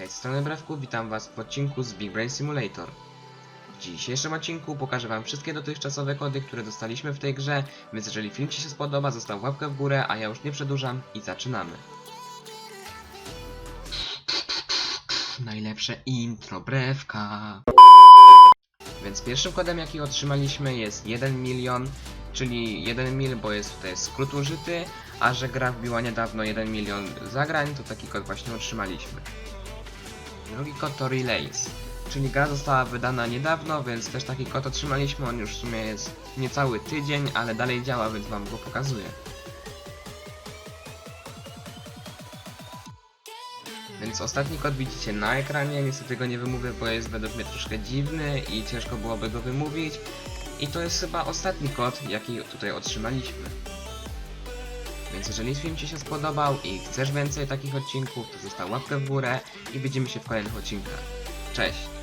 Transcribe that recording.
Hej, strony Brawku, witam was w odcinku z Big Brain Simulator. W dzisiejszym odcinku pokażę wam wszystkie dotychczasowe kody, które dostaliśmy w tej grze, więc jeżeli film ci się spodoba, zostaw łapkę w górę, a ja już nie przedłużam i zaczynamy. Najlepsze intro Brewka. Więc pierwszym kodem jaki otrzymaliśmy jest 1 milion, czyli 1 mil, bo jest tutaj skrót użyty, a że gra wbiła niedawno 1 milion zagrań, to taki kod właśnie otrzymaliśmy. Drugi kod to Relays, czyli gra została wydana niedawno, więc też taki kod otrzymaliśmy, on już w sumie jest niecały tydzień, ale dalej działa, więc wam go pokazuję. Więc ostatni kod widzicie na ekranie, niestety go nie wymówię, bo jest według mnie troszkę dziwny i ciężko byłoby go wymówić. I to jest chyba ostatni kod, jaki tutaj otrzymaliśmy. Więc jeżeli film Ci się spodobał i chcesz więcej takich odcinków, to zostaw łapkę w górę i widzimy się w kolejnych odcinkach. Cześć!